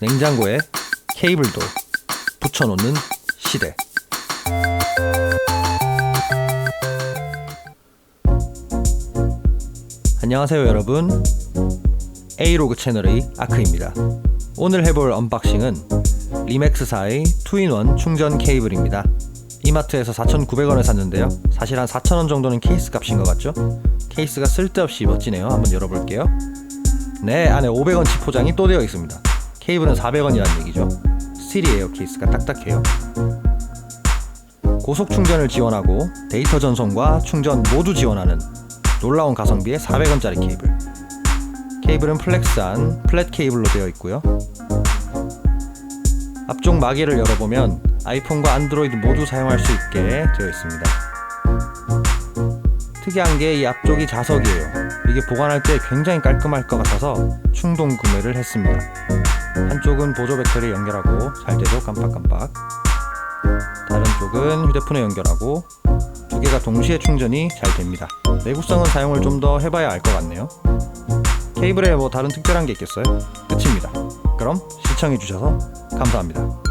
냉장고에 케이블도 붙여놓는 시대. 안녕하세요 여러분. A로그 채널의 아크입니다. 오늘 해볼 언박싱은 리맥스사의 2인원 충전 케이블입니다. 이마트에서 4,900원에 샀는데요. 사실 한 4,000원 정도는 케이스 값인 것 같죠? 케이스가 쓸데없이 멋지네요. 한번 열어볼게요. 네, 안에 500원치 포장이 또 되어 있습니다. 케이블은 400원이라는 얘기죠. 스틸이에요. 케이스가 딱딱해요. 고속 충전을 지원하고 데이터 전송과 충전 모두 지원하는 놀라운 가성비의 400원짜리 케이블. 케이블은 플렉스한 플랫 케이블로 되어 있고요. 앞쪽 마개를 열어보면 아이폰과 안드로이드 모두 사용할 수 있게 되어 있습니다. 특이한 게 이 앞쪽이 자석이에요. 이게 보관할 때 굉장히 깔끔할 것 같아서 충동 구매를 했습니다. 한쪽은 보조 배터리 연결하고 잘 때도 깜빡깜빡. 다른 쪽은 휴대폰에 연결하고 두 개가 동시에 충전이 잘 됩니다. 내구성은 사용을 좀 더 해봐야 알 것 같네요. 케이블에 뭐 다른 특별한 게 있겠어요? 끝입니다. 그럼 시청해주셔서 감사합니다.